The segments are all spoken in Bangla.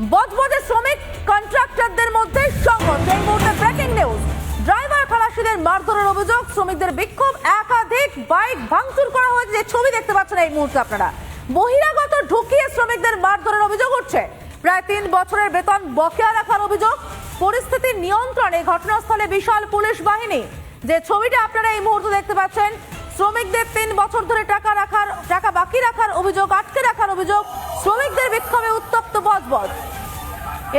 বজবজে শ্রমিক কন্ট্রাক্টরদের মধ্যে সংঘর্ষ। এই মুহূর্তে ব্রেকিং নিউজ ড্রাইভার খালাসিদের মারধরের অভিযোগ, শ্রমিকদের বিক্ষোভ, একাধিক বাইক ভাঙচুর করা হয়েছে। যে ছবি দেখতে পাচ্ছেন এই মুহূর্তে আপনারা। বহিরাগত ঢুকিয়ে শ্রমিকদের মারধরের অভিযোগ উঠছে। প্রায় তিন বছরের বেতন বকেয়া রাখার অভিযোগ। পরিস্থিতি নিয়ন্ত্রণে ঘটনাস্থলে বিশাল পুলিশ বাহিনী। যে ছবিটা আপনারা এই মুহূর্তে দেখতে পাচ্ছেন, শ্রমিকদের তিন বছর ধরে টাকা রাখার, টাকা বাকি রাখার অভিযোগ, আটকে রাখার অভিযোগ। শ্রমিকদের বিক্ষোভে উত্তপ্ত বজবজ।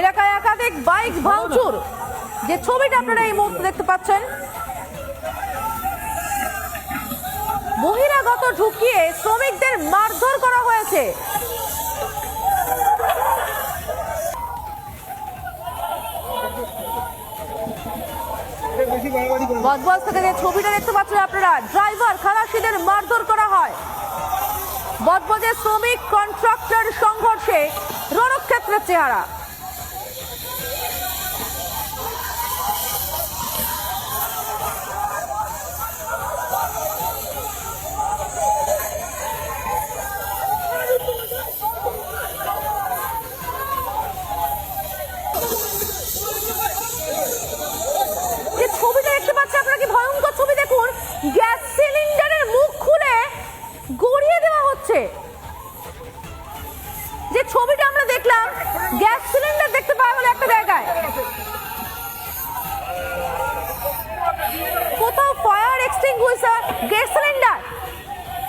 এলাকায় একাধিক বাইক ভাঙচুর। যে ছবিটা আপনারা এই মুহূর্তে দেখতে পাচ্ছেন, বহিরাগত ঢুকিয়ে শ্রমিকদের মারধর করা হয়েছে। বজবজ থেকে যে ছবিটা দেখতে পাচ্ছেন আপনারা, ড্রাইভার খালাসিদের মারধর করা হয়। বজবজে শ্রমিক কন্ট্রাক্টর সংঘর্ষে রণক্ষেত্রের চেহারা। হচ্ছে যে ছবিটা আমরা দেখলাম, গ্যাস সিলিন্ডার দেখতে পাওয়া হলো একটা জায়গায়। কোথাও ফায়ার এক্সটিংগুইশার গ্যাস সিলিন্ডার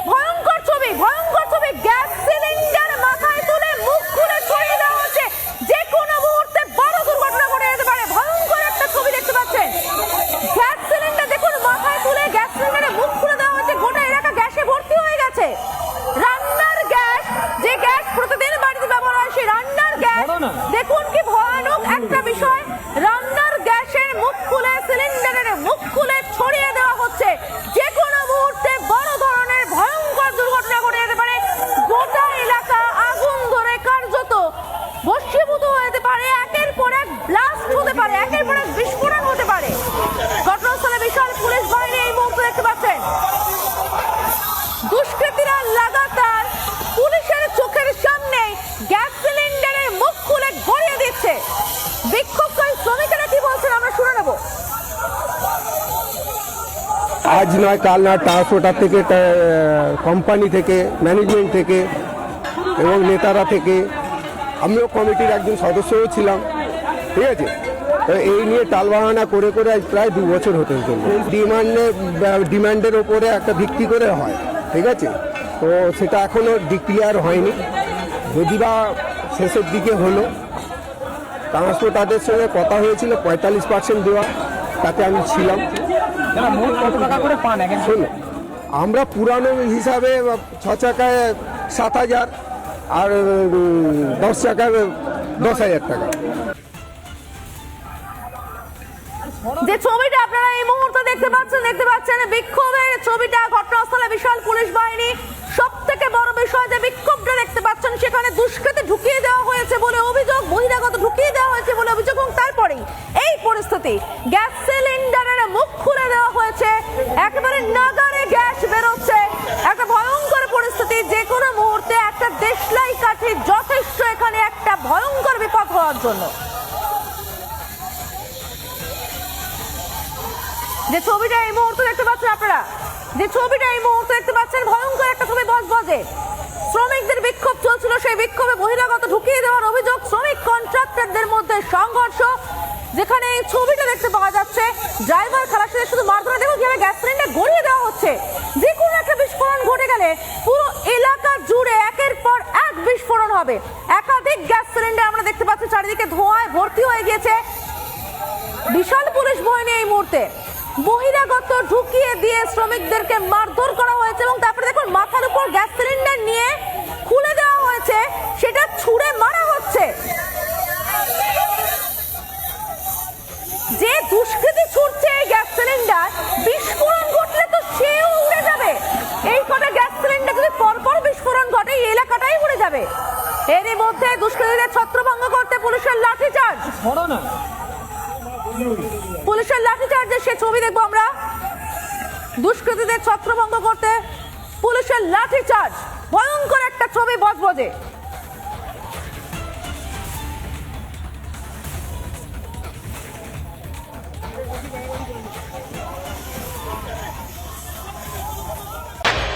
ভয়ঙ্কর ছবি ভয়ঙ্কর ছবি গ্যাস সিলিন্ডার মাথায় তুলে মুখ খুলে ছড়িয়ে দেওয়া হচ্ছে যে কোনো মুহূর্তে বড় দুর্ঘটনা ঘটে যেতে পারে ভয়ঙ্কর একটা ছবি দেখতে পাচ্ছেন গ্যাস সিলিন্ডার দেখুন মাথায় তুলে গ্যাস সিলিন্ডারে মুখ খুলে দেওয়া হচ্ছে গোটা এলাকা গ্যাসে ভর্তি হয়ে গেছে রান্নার গ্যাস যে গ্যাস প্রতিদিন বাড়িতে ব্যবহার হয় সেই রান্নার গ্যাস। দেখুন কি ভয়ানক একটা বিষয় আজ নয়, কাল নয় ট্রান্সপোর্টার থেকে কোম্পানি থেকে ম্যানেজমেন্ট থেকে এবং নেতারা থেকে আমিও কমিটির একজন সদস্যও ছিলাম, ঠিক আছে? এই নিয়ে টালবাহানা করে করে আজ প্রায় দু বছর হতে চলবে ডিমান্ডে ডিমান্ডের ওপরে একটা ভিত্তি করে হয়, ঠিক আছে? তো সেটা এখনও ডিক্লিয়ার হয়নি। যদি বা শেষের দিকে হলো ট্রান্সপোর্টারদের সঙ্গে কথা হয়েছিল, পঁয়তাল্লিশ পার্সেন্ট দেওয়া, তাতে আমি ছিলাম। শোনো আমরা পুরানো হিসাবে ছ চাকায় সাত হাজার আর দশ চাকায় দশ হাজার টাকা। যে ছবিটা আপনারা এই মুহূর্তে দেখতে পাচ্ছেন দেখতে পাচ্ছেন বিক্ষোভের ছবিটা ঘটনাস্থলে বিশাল পুলিশ বাহিনী। সব থেকে বড় বিষয় যে বিক্ষোভটা দেখতে পাচ্ছেন সেখানে দুষ্কৃতি ঢুকিয়ে দেওয়া হয়েছে বলে অভিযোগ বহিরাগত ঢুকিয়ে দেওয়া হয়েছে বলে অভিযোগ এবং তারপরেই এই পরিস্থিতি। গ্যাস সিলিন্ডারের জন্য। যে ছবিটা এই মুহূর্তে দেখতে পাচ্ছেন আপনারা, যে ছবিটা এই মুহূর্তে দেখতে পাচ্ছেন, ভয়ঙ্কর একটা ছবি বজ বজে শ্রমিকদের বিক্ষোভ চলছিল, সেই বিক্ষোভে বহিরাগত ঢুকিয়ে দেওয়ার অভিযোগ শ্রমিক কন্ট্রাক্টরদের মধ্যে সংঘর্ষ, যেখানে এই ছবিটা দেখতে পাওয়া যাচ্ছে, ড্রাইভার খালাসিদের শুধু মারধরে দেখুন কীভাবে গ্যাস সিলিন্ডার গড়িয়ে দেওয়া হচ্ছে। যে কোনো একটা বিস্ফোরণ ঘটে গেলে পুরো এলাকা জুড়ে এক বিস্ফোরণ হবে। একাধিক গ্যাস সিলিন্ডার আমরা দেখতে পাচ্ছি, চারিদিকে ধোঁয়ায় ভর্তি হয়ে গিয়েছে। বিশাল পুলিশ বাহিনী এই মুহূর্তে। বহিরাগত ঢুকিয়ে দিয়ে শ্রমিকদেরকে মারধর করা ছত্রভঙ্গ করতে পুলিশের লাঠি চার্জ পুলিশের পুলিশের লাঠিচার্জের সে ছবি দেখব আমরা। দুষ্কৃতীদের ছত্রভঙ্গ করতে পুলিশের লাঠি চার্জ ভয়ঙ্কর একটা ছবি বজবজে।